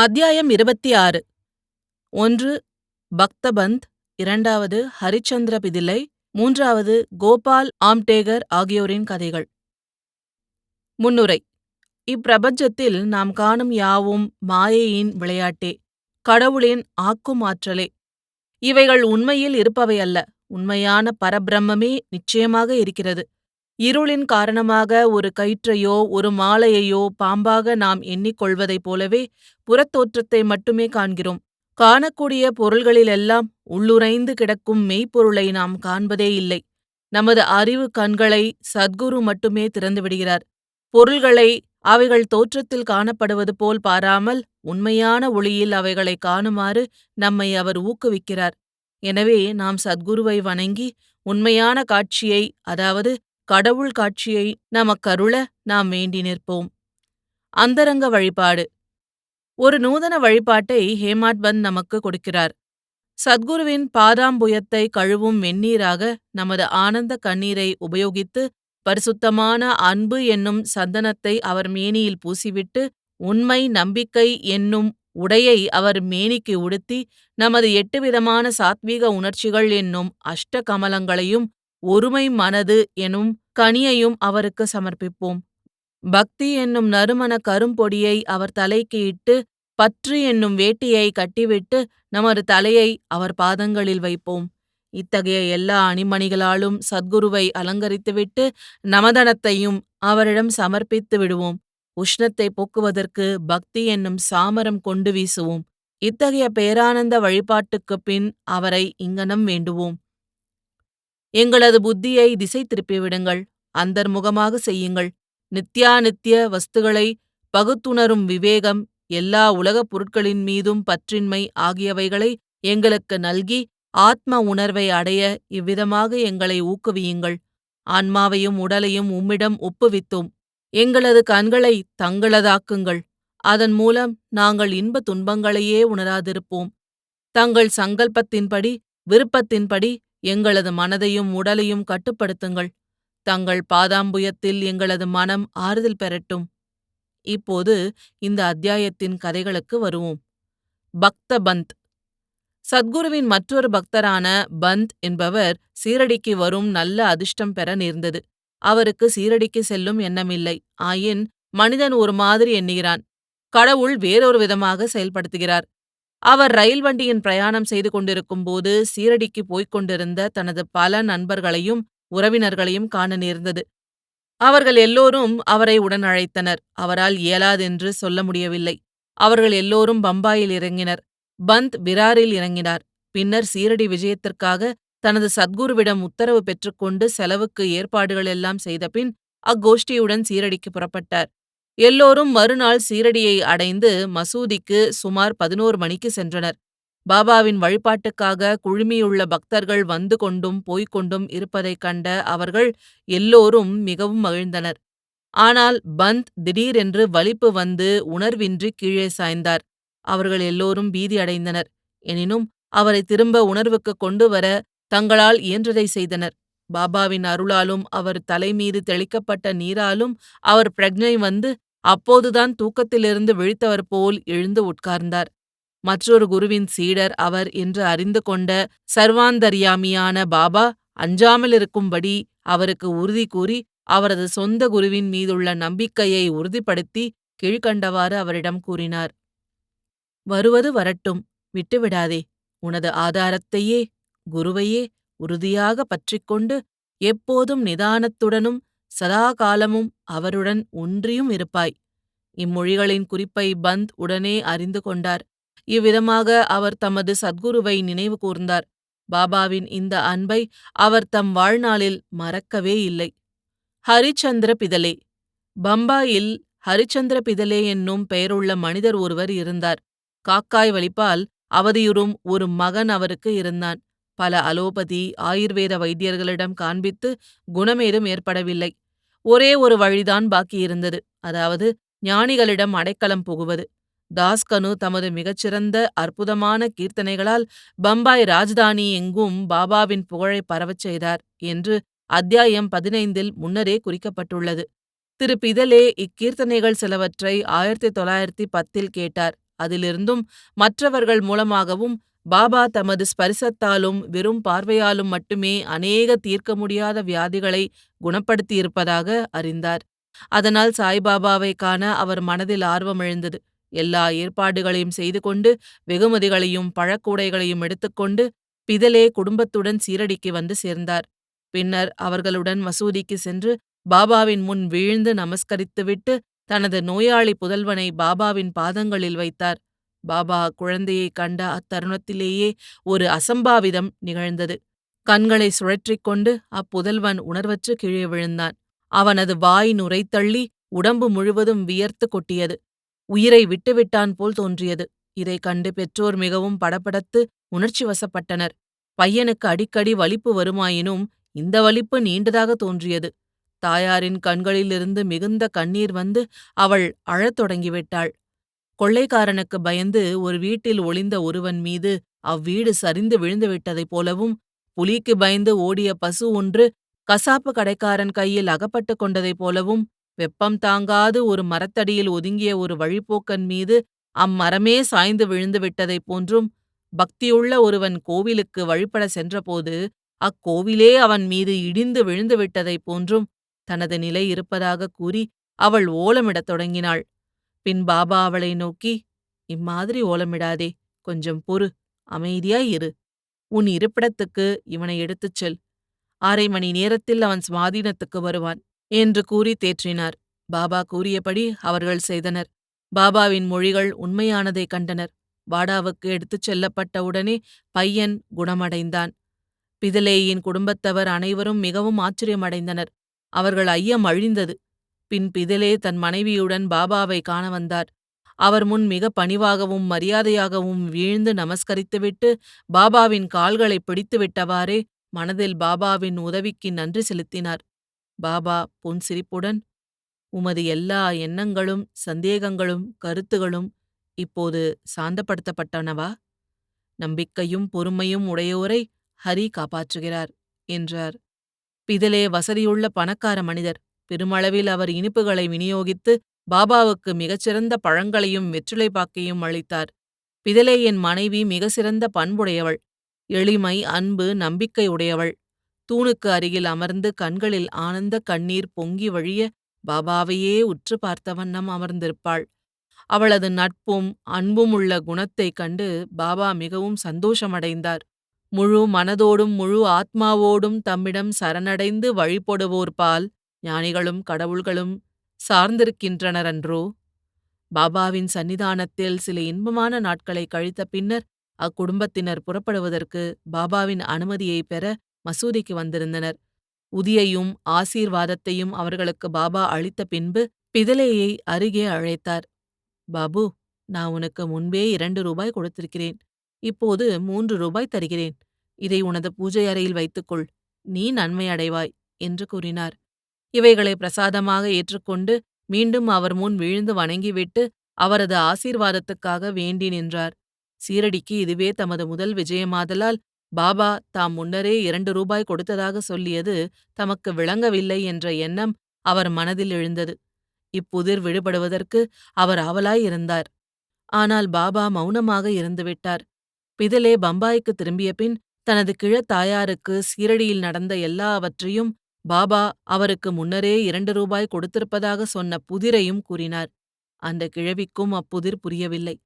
அத்தியாயம் இருபத்தி ஆறு ஒன்று பக்தபந்த். இரண்டாவது ஹரிச்சந்திர பிதிலை. மூன்றாவது கோபால் ஆம்டேகர் ஆகியோரின் கதைகள். முன்னுரை. இப்பிரபஞ்சத்தில் நாம் காணும் யாவும் மாயையின் விளையாட்டே கடவுளின் ஆக்கும் ஆற்றலே இவைகள் உண்மையில் இருப்பவையல்ல. உண்மையான பரபிரம்மே நிச்சயமாக இருக்கிறது. இருளின் காரணமாக ஒரு கயிற்றையோ ஒரு மாலையையோ பாம்பாக நாம் எண்ணிக்கொள்வதைப் போலவே புறத்தோற்றத்தை மட்டுமே காண்கிறோம். காணக்கூடிய பொருள்களிலெல்லாம் உள்ளுரைந்து கிடக்கும் மெய்ப்பொருளை நாம் காண்பதே இல்லை. நமது அறிவு கண்களை சத்குரு மட்டுமே திறந்துவிடுகிறார் பொருள்களை அவைகள் தோற்றத்தில் காணப்படுவது போல் பாராமல் உண்மையான ஒளியில் அவைகளை காணுமாறு நம்மை அவர் ஊக்குவிக்கிறார். எனவே நாம் சத்குருவை வணங்கி உண்மையான காட்சியை அதாவது கடவுள் காட்சியை நமக்கருள நாம் வேண்டி நிற்போம். அந்தரங்க வழிபாடு. ஒரு நூதன வழிபாட்டை ஹேமாட்பந்த் நமக்கு கொடுக்கிறார். சத்குருவின் பாதாம்புயத்தை கழுவும் வெந்நீராக நமது ஆனந்த கண்ணீரை உபயோகித்து பரிசுத்தமான அன்பு என்னும் சந்தனத்தை அவர் மேனியில் பூசிவிட்டு உண்மை நம்பிக்கை என்னும் உடையை அவர் மேனிக்கு உடுத்தி நமது எட்டு விதமான சாத்வீக உணர்ச்சிகள் என்னும் அஷ்ட கமலங்களையும் ஒருமை மனது எனும் கனியையும் அவருக்கு சமர்ப்பிப்போம். பக்தி என்னும் நறுமண கரும்பொடியை அவர் தலைக்கு இட்டு பற்று என்னும் வேட்டியை கட்டிவிட்டு நமது தலையை அவர் பாதங்களில் வைப்போம். இத்தகைய எல்லா அணிமணிகளாலும் சத்குருவை அலங்கரித்துவிட்டு நமதனத்தையும் அவரிடம் சமர்ப்பித்து விடுவோம். உஷ்ணத்தை போக்குவதற்கு பக்தி என்னும் சாமரம் கொண்டு வீசுவோம். இத்தகைய பேரானந்த வழிபாட்டுக்குப் பின் அவரை இங்கனம் வேண்டுவோம். எங்களது புத்தியை திசை திருப்பிவிடுங்கள் அந்தர்முகமாக செய்யுங்கள். நித்யாநித்திய வஸ்துகளை பகுத்துணரும் விவேகம் எல்லா உலகப் பொருட்களின் மீதும் பற்றின்மை ஆகியவைகளை எங்களுக்கு நல்கி ஆத்ம உணர்வை அடைய இவ்விதமாக எங்களை ஊக்குவியுங்கள். ஆன்மாவையும் உடலையும் உம்மிடம் ஒப்புவித்தோம். எங்களது கண்களை தங்களதாக்குங்கள். அதன் மூலம் நாங்கள் இன்ப துன்பங்களையே உணராதிருப்போம். தங்கள் சங்கல்பத்தின்படி விருப்பத்தின்படி எங்களது மனதையும் உடலையும் கட்டுப்படுத்துங்கள். தங்கள் பாதாம்புயத்தில் எங்களது மனம் ஆறுதல் பெறட்டும். இப்போது இந்த அத்தியாயத்தின் கதைகளுக்கு வருவோம். பக்த பந்த். சத்குருவின் மற்றொரு பக்தரான பந்த் என்பவர் சீரடிக்கு வரும் நல்ல அதிர்ஷ்டம் பெற நேர்ந்தது. அவருக்கு சீரடிக்கு செல்லும் எண்ணமில்லை. ஆயின் மனிதன் ஒரு மாதிரி எண்ணுகிறான். கடவுள் வேறொரு விதமாக செயல்படுத்துகிறார். அவர் ரயில் வண்டியின் பிரயாணம் செய்து கொண்டிருக்கும் போது சீரடிக்கு போய்க் கொண்டிருந்த தனது பல நண்பர்களையும் உறவினர்களையும் காண நேர்ந்தது. அவர்கள் எல்லோரும் அவரை உடன் அழைத்தனர். அவரால் இயலாதென்று சொல்ல முடியவில்லை. அவர்கள் எல்லோரும் பம்பாயில் இறங்கினர். பந்த் விராரில் இறங்கினார். பின்னர் சீரடி விஜயத்திற்காக தனது சத்குருவிடம் உத்தரவு பெற்றுக்கொண்டு செலவுக்கு ஏற்பாடுகள் எல்லாம் செய்தபின் அக்கோஷ்டியுடன் சீரடிக்கு புறப்பட்டார். எல்லோரும் மறுநாள் சீரடியை அடைந்து மசூதிக்கு சுமார் பதினோரு மணிக்கு சென்றனர். பாபாவின் வழிபாட்டுக்காக குழுமியுள்ள பக்தர்கள் வந்து கொண்டும் போய்க் கொண்டும் இருப்பதைக் கண்ட அவர்கள் எல்லோரும் மிகவும் மகிழ்ந்தனர். ஆனால் பந்த் திடீரென்று வலிப்பு வந்து உணர்வின்றி கீழே சாய்ந்தார். அவர்கள் எல்லோரும் பீதி அடைந்தனர். எனினும் அவரை திரும்ப உணர்வுக்கு கொண்டு வர தங்களால் இயன்றதை செய்தனர். பாபாவின் அருளாலும் அவர் தலைமீது தெளிக்கப்பட்ட நீராலும் அவர் பிரக்ஞை வந்து அப்போதுதான் தூக்கத்திலிருந்து விழித்தவர் போல் எழுந்து உட்கார்ந்தார். மற்றொரு குருவின் சீடர் அவர் என்று அறிந்து கொண்ட சர்வாந்தர்யாமியான பாபா அஞ்சாமலிருக்கும்படி அவருக்கு உறுதி கூறி அவரது சொந்த குருவின் மீதுள்ள நம்பிக்கையை உறுதிப்படுத்தி கீழ்க்கண்டவாறு அவரிடம் கூறினார். வருவது வரட்டும் விட்டுவிடாதே. உனது ஆதாரத்தையே குருவையே உறுதியாக பற்றிக்கொண்டு எப்போதும் நிதானத்துடனும் சதாகாலமும் அவருடன் ஒன்றியும் இருப்பாய். இம்மொழிகளின் குறிப்பை பந்த் உடனே அறிந்து கொண்டார். இவ்விதமாக அவர் தமது சத்குருவை நினைவு கூர்ந்தார். பாபாவின் இந்த அன்பை அவர் தம் வாழ்நாளில் மறக்கவே இல்லை. ஹரிச்சந்திர பிதலே. பம்பாயில் ஹரிச்சந்திர பிதலே என்னும் பெயருள்ள மனிதர் ஒருவர் இருந்தார். காக்காய் வலிப்பால் அவதியுறும் ஒரு மகன் அவருக்கு இருந்தான். பல அலோபதி ஆயுர்வேத வைத்தியர்களிடம் காண்பித்து குணமேதும் ஏற்படவில்லை. ஒரே ஒரு வழிதான் பாக்கியிருந்தது அதாவது ஞானிகளிடம் அடைக்கலம் புகுவது. தாஸ்கனு தமது மிகச்சிறந்த அற்புதமான கீர்த்தனைகளால் பம்பாய் ராஜ்தானி எங்கும் பாபாவின் புகழை பரவச் செய்தார் என்று அத்தியாயம் பதினைந்தில் முன்னரே குறிக்கப்பட்டுள்ளது. திரு பிதலே இக்கீர்த்தனைகள் சிலவற்றை ஆயிரத்தி தொள்ளாயிரத்தி பத்தில் கேட்டார். அதிலிருந்தும் மற்றவர்கள் மூலமாகவும் பாபா தமது ஸ்பரிசத்தாலும் வெறும் பார்வையாலும் மட்டுமே அநேக தீர்க்க முடியாத வியாதிகளை குணப்படுத்தியிருப்பதாக அறிந்தார். அதனால் சாய்பாபாவை காண அவர் மனதில் ஆர்வம் எழுந்தது. எல்லா ஏற்பாடுகளையும் செய்து கொண்டு வெகுமதிகளையும் பழக்கூடைகளையும் எடுத்துக்கொண்டு பிதலே குடும்பத்துடன் சீரடிக்கு வந்து சேர்ந்தார். பின்னர் அவர்களுடன் மசூதிக்கு சென்று பாபாவின் முன் வீழ்ந்து நமஸ்கரித்துவிட்டு தனது நோயாளி புதல்வனை பாபாவின் பாதங்களில் வைத்தார். பாபா குழந்தையை கண்ட அத்தருணத்திலேயே ஒரு அசம்பாவிதம் நிகழ்ந்தது. கண்களை சுழற்றிக் கொண்டு அப்புதல்வன் உணர்வற்று கீழே விழுந்தான். அவனது வாய் நுரைத்தள்ளி உடம்பு முழுவதும் வியர்த்து கொட்டியது. உயிரை விட்டுவிட்டான் போல் தோன்றியது. இதைக் கண்டு பெற்றோர் மிகவும் படபடத்து உணர்ச்சி வசப்பட்டனர். பையனுக்கு அடிக்கடி வலிப்பு வருமாயினும் இந்த வலிப்பு நீண்டதாக தோன்றியது. தாயாரின் கண்களிலிருந்து மிகுந்த கண்ணீர் வந்து அவள் அழத் தொடங்கிவிட்டாள். கொள்ளைக்காரனுக்கு பயந்து ஒரு வீட்டில் ஒளிந்த ஒருவன் மீது அவ்வீடு சரிந்து விழுந்துவிட்டதைப் போலவும் புலிக்கு பயந்து ஓடிய பசு ஒன்று கசாப்பு கடைக்காரன் கையில் அகப்பட்டுக் கொண்டதைப் போலவும் வெப்பம் தாங்காது ஒரு மரத்தடியில் ஒதுங்கிய ஒரு வழிப்போக்கன் மீது அம்மரமே சாய்ந்து விழுந்து விட்டதைப் போன்றும் பக்தியுள்ள ஒருவன் கோவிலுக்கு வழிபட சென்றபோது அக்கோவிலே அவன் மீது இடிந்து விழுந்து விட்டதைப் போன்றும் தனது நிலை இருப்பதாகக் கூறி அவள் ஓலமிடத் தொடங்கினாள். பின் பாபா அவளை நோக்கி இம்மாதிரி ஓலமிடாதே கொஞ்சம் பொறு அமைதியாய் இரு. உன் இருப்பிடத்துக்கு இவனை எடுத்துச் செல். அரை மணி நேரத்தில் அவன் சுவாதீனத்துக்கு வருவான் என்று கூறி தேற்றினார். பாபா கூறியபடி அவர்கள் செய்தனர். பாபாவின் மொழிகள் உண்மையானதைக் கண்டனர். வாடாவுக்கு எடுத்துச் செல்லப்பட்ட உடனே பையன் குணமடைந்தான். பிதலேயின் குடும்பத்தவர் அனைவரும் மிகவும் ஆச்சரியமடைந்தனர். அவர்கள் ஐயம் அழிந்தது. பின் பிதலே தன் மனைவியுடன் பாபாவை காண வந்தார். அவர் முன் மிக பணிவாகவும் மரியாதையாகவும் வீழ்ந்து நமஸ்கரித்துவிட்டு பாபாவின் கால்களை பிடித்துவிட்டவாறே மனதில் பாபாவின் உதவிக்கு நன்றி செலுத்தினார். பாபா புன்சிரிப்புடன் உமது எல்லா எண்ணங்களும் சந்தேகங்களும் கருத்துகளும் இப்போது சாந்தப்படுத்தப்பட்டனவா? நம்பிக்கையும் பொறுமையும் உடையோரை ஹரி காப்பாற்றுகிறார் என்றார். பிதலே வசதியுள்ள பணக்கார மனிதர். பெருமளவில் அவர் இனிப்புகளை விநியோகித்து பாபாவுக்கு மிகச்சிறந்த பழங்களையும் வெற்றிலை பாக்கையும் அளித்தார். பிதலே என் மனைவி மிக சிறந்த பண்புடையவள். எளிமை அன்பு நம்பிக்கை உடையவள். தூணுக்கு அருகில் அமர்ந்து கண்களில் ஆனந்த கண்ணீர் பொங்கி வழிய பாபாவையே உற்று பார்த்த வண்ணம் அமர்ந்திருப்பாள். அவளது நட்பும் அன்பும் உள்ள குணத்தைக் கண்டு பாபா மிகவும் சந்தோஷமடைந்தார். முழு மனதோடும் முழு ஆத்மாவோடும் தம்மிடம் சரணடைந்து வழிபடுவோர் பால் ஞானிகளும் கடவுள்களும் சார்ந்திருக்கின்றனரன்றோ? பாபாவின் சன்னிதானத்தில் சில இன்பமான நாட்களை கழித்த பின்னர் அக்குடும்பத்தினர் புறப்படுவதற்கு பாபாவின் அனுமதியை பெற மசூதிக்கு வந்திருந்தனர். உதியையும் ஆசீர்வாதத்தையும் அவர்களுக்கு பாபா அளித்த பின்பு பிதலேயை அருகே அழைத்தார். பாபு நான் உனக்கு முன்பே இரண்டு ரூபாய் கொடுத்திருக்கிறேன். இப்போது மூன்று ரூபாய் தருகிறேன். இதை உனது பூஜை அறையில் வைத்துக்கொள். நீ நன்மை அடைவாய் என்று கூறினார். இவைகளை பிரசாதமாக ஏற்றுக்கொண்டு மீண்டும் அவர் முன் விழுந்து வணங்கிவிட்டு அவரது ஆசீர்வாதத்துக்காக வேண்டி நின்றார். சீரடிக்கு இதுவே தமது முதல் விஜயமாதலால் பாபா தாம் முன்னரே இரண்டு ரூபாய் கொடுத்ததாக சொல்லியது தமக்கு விளங்கவில்லை என்ற எண்ணம் அவர் மனதில் எழுந்தது. இப்புதிர் விடுபடுவதற்கு அவர் ஆவலாயிருந்தார் ஆனால் பாபா மௌனமாக இருந்துவிட்டார் பிதலே பம்பாய்க்கு திரும்பிய பின் தனது கிழத்தாயாருக்கு சீரடியில் நடந்த எல்லாவற்றையும் பாபா அவருக்கு முன்னரே இரண்டு ரூபாய் கொடுத்திருப்பதாக சொன்ன புதிரையும் கூறினார். அந்த கிழவிக்கும் அப்புதிர் புரியவில்லை.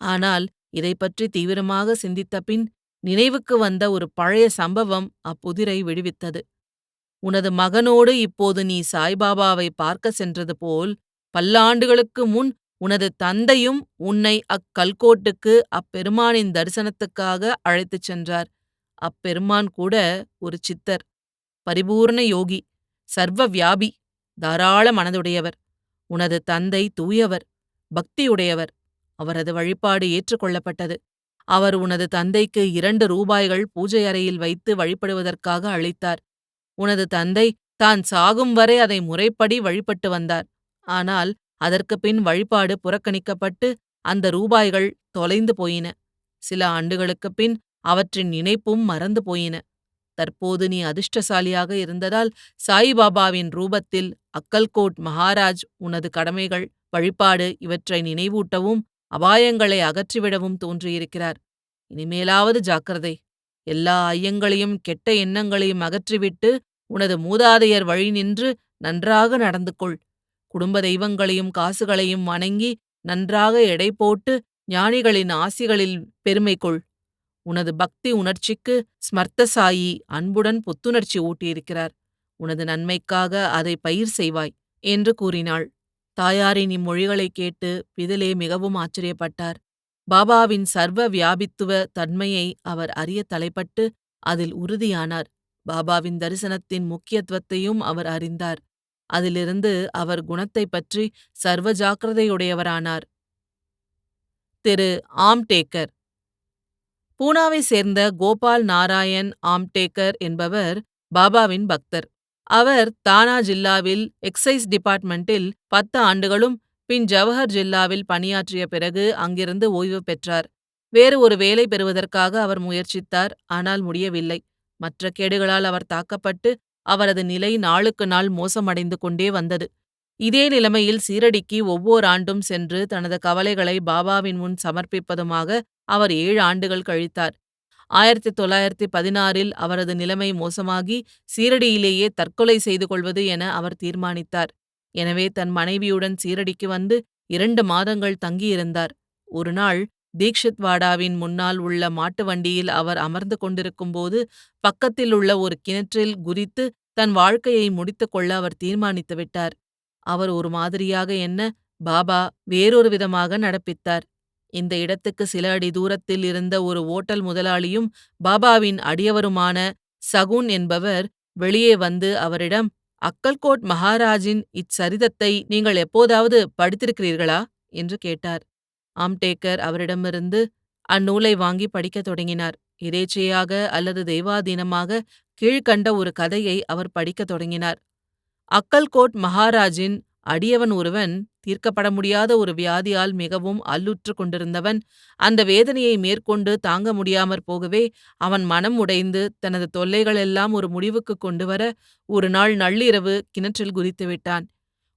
ஆனால் இதை பற்றி தீவிரமாக சிந்தித்த பின் நினைவுக்கு வந்த ஒரு பழைய சம்பவம் அப்புதிரை விடுவித்தது. உனது மகனோடு இப்போது நீ சாய்பாபாவை பார்க்க சென்றது போல் பல்லாண்டுகளுக்கு முன் உனது தந்தையும் உன்னை அக்கல்கோட்டுக்கு அப்பெருமானின் தரிசனத்துக்காக அழைத்துச் சென்றார். அப்பெருமான் கூட ஒரு சித்தர். பரிபூர்ண யோகி சர்வ வியாபி தாராள மனதுடையவர். உனது தந்தை தூயவர் பக்தியுடையவர். அவரது வழிபாடு ஏற்றுக்கொள்ளப்பட்டது. அவர் உனது தந்தைக்கு இரண்டு ரூபாய்கள் பூஜை அறையில் வைத்து வழிபடுவதற்காக அளித்தார். உனது தந்தை தான் சாகும் வரை அதை முறைப்படி வழிபட்டு வந்தார். ஆனால் அதற்கு பின் வழிபாடு புறக்கணிக்கப்பட்டு அந்த ரூபாய்கள் தொலைந்து போயின. சில ஆண்டுகளுக்குப் பின் அவற்றின் நினைப்பும் மறந்து போயின. தற்போது நீ அதிர்ஷ்டசாலியாக இருந்ததால் சாயிபாபாவின் ரூபத்தில் அக்கல்கோட் மகாராஜ் உனது கடமைகள் வழிபாடு இவற்றை நினைவூட்டவும் அபாயங்களை அகற்றிவிடவும் தோன்றியிருக்கிறார். இனிமேலாவது ஜாக்கிரதை. எல்லா ஐயங்களையும் கெட்ட எண்ணங்களையும் அகற்றிவிட்டு உனது மூதாதையர் வழி நின்று நன்றாக நடந்து கொள் குடும்ப தெய்வங்களையும் காசுகளையும் வணங்கி நன்றாக எடை போட்டு ஞானிகளின் ஆசிகளில் பெருமை கொள். உனது பக்தி உணர்ச்சிக்கு ஸ்மர்த்தசாயி அன்புடன் புத்துணர்ச்சி ஊட்டியிருக்கிறார். உனது நன்மைக்காக அதை பயிர் செய்வாய் என்று கூறினாள். தாயாரின் இம்மொழிகளைக் கேட்டு பிதலே மிகவும் ஆச்சரியப்பட்டார். பாபாவின் சர்வ வியாபித்துவ தன்மையை அவர் அறிய தலைப்பட்டு அதில் உறுதியானார். பாபாவின் தரிசனத்தின் முக்கியத்துவத்தையும் அவர் அறிந்தார். அதிலிருந்து அவர் குணத்தைப் பற்றி சர்வ ஜாக்கிரதையுடையவரானார். திரு. ஆம்டேக்கர் பூனாவை சேர்ந்த கோபால் நாராயண் ஆம்டேக்கர் என்பவர் பாபாவின் பக்தர். அவர் தானா ஜில்லாவில் எக்ஸைஸ் டிபார்ட்மெண்டில் பத்து ஆண்டுகளும் பின் ஜவஹர் ஜில்லாவில் பணியாற்றிய பிறகு அங்கிருந்து ஓய்வு பெற்றார். வேறு ஒரு வேலை பெறுவதற்காக அவர் முயற்சித்தார் ஆனால் முடியவில்லை. மற்ற கேடுகளால் அவர் தாக்கப்பட்டு அவரது நிலை நாளுக்கு நாள் மோசமடைந்து கொண்டே வந்தது. இதே நிலைமையில் சீரடிக்கு ஒவ்வொரு ஆண்டும் சென்று தனது கவலைகளை பாபாவின் முன் சமர்ப்பிப்பதுமாக அவர் ஏழு ஆண்டுகள் கழித்தார். ஆயிரத்தி தொள்ளாயிரத்தி பதினாறில் அவரது நிலைமை மோசமாகி சீரடியிலேயே தற்கொலை செய்து கொள்வது என அவர் தீர்மானித்தார். எனவே தன் மனைவியுடன் சீரடிக்கு வந்து இரண்டு மாதங்கள் தங்கியிருந்தார். ஒருநாள் தீக்ஷித் வாடாவின் முன்னால் உள்ள மாட்டு வண்டியில் அவர் அமர்ந்து கொண்டிருக்கும்போது பக்கத்தில் உள்ள ஒரு கிணற்றில் குதித்து தன் வாழ்க்கையை முடித்துக் கொள்ள அவர் தீர்மானித்து விட்டார். அவர் ஒரு மாதிரியாக என்ன? பாபா வேறொரு விதமாக நடப்பித்தார். இந்த இடத்துக்கு சில அடி தூரத்தில் இருந்த ஒரு ஓட்டல் முதலாளியும் பாபாவின் அடியவருமான சகுன் என்பவர் வெளியே வந்து அவரிடம் அக்கல்கோட் மகாராஜின் இச்சரிதத்தை நீங்கள் எப்போதாவது படித்திருக்கிறீர்களா? என்று கேட்டார். ஆம்டேக்கர் அவரிடமிருந்து அந்நூலை வாங்கி படிக்கத் தொடங்கினார். இறைச்சியாக அல்லது தெய்வாதீனமாக கீழ்கண்ட ஒரு கதையை அவர் படிக்கத் தொடங்கினார். அக்கல்கோட் மகாராஜின் அடியவன் ஒருவன் தீர்க்கப்பட முடியாத ஒரு வியாதியால் மிகவும் அல்லுற்று கொண்டிருந்தவன் அந்த வேதனையை மேற்கொண்டு தாங்க முடியாமற் போகவே அவன் மனம் உடைந்து தனது தொல்லைகளெல்லாம் ஒரு முடிவுக்கு கொண்டு வர ஒரு நாள் நள்ளிரவு கிணற்றில் குதித்து விட்டான்.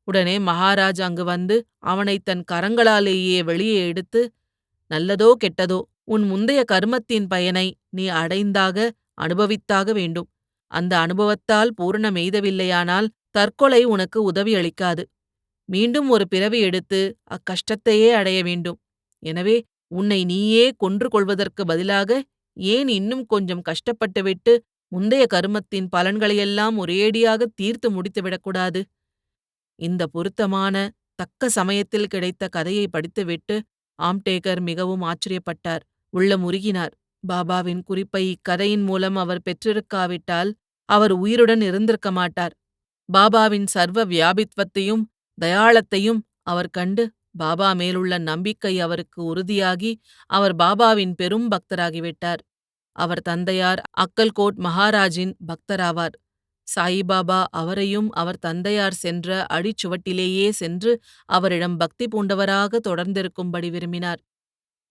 உடனே மகாராஜ் அங்கு வந்து அவனை தன் கரங்களாலேயே வெளியே எடுத்து நல்லதோ கெட்டதோ உன் முந்தைய கர்மத்தின் பயனை நீ அடைந்தாக அனுபவித்தாக வேண்டும். அந்த அனுபவத்தால் பூரணம் எய்தவில்லையானால் தற்கொலை உனக்கு உதவி அளிக்காது மீண்டும் ஒரு பிறவி எடுத்து அக்கஷ்டத்தையே அடைய வேண்டும். எனவே உன்னை நீயே கொன்று கொள்வதற்கு பதிலாக ஏன் இன்னும் கொஞ்சம் கஷ்டப்பட்டுவிட்டு முந்தைய கருமத்தின் பலன்களையெல்லாம் ஒரேடியாக தீர்த்து முடித்துவிடக்கூடாது இந்த பொருத்தமான தக்க சமயத்தில் கிடைத்த கதையை படித்துவிட்டு ஆம்டேகர் மிகவும் ஆச்சரியப்பட்டார். உள்ள முருகினார் பாபாவின் குறிப்பை இக்கதையின் மூலம் அவர் பெற்றிருக்காவிட்டால் அவர் உயிருடன் இருந்திருக்க மாட்டார். பாபாவின் சர்வ வியாபித்வத்தையும் தயாளத்தையும் அவர் கண்டு பாபா மேலுள்ள நம்பிக்கை அவருக்கு உறுதியாகி அவர் பாபாவின் பெரும் பக்தராகிவிட்டார் அவர் தந்தையார் அக்கல்கோட் மகாராஜின் பக்தராவார். சாயிபாபா அவரையும் அவர் தந்தையார் சென்ற அடிச்சுவட்டிலேயே சென்று அவரிடம் பக்தி பூண்டவராக தொடர்ந்திருக்கும்படி விரும்பினார்.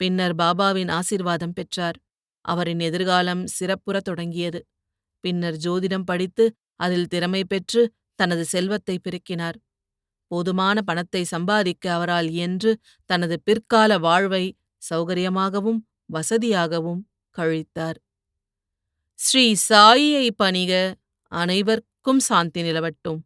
பின்னர் பாபாவின் ஆசிர்வாதம் பெற்றார். அவரின் எதிர்காலம் சிறப்புறத் தொடங்கியது. பின்னர் ஜோதிடம் படித்து அதில் திறமை பெற்று தனது செல்வத்தை பெருக்கினார். போதுமான பணத்தை சம்பாதிக்க அவரால் என்று தனது பிற்கால வாழ்வை சௌகரியமாகவும் வசதியாகவும் கழித்தார். ஸ்ரீ சாயியை பணிக அனைவர்க்கும் சாந்தி நிலவட்டும்.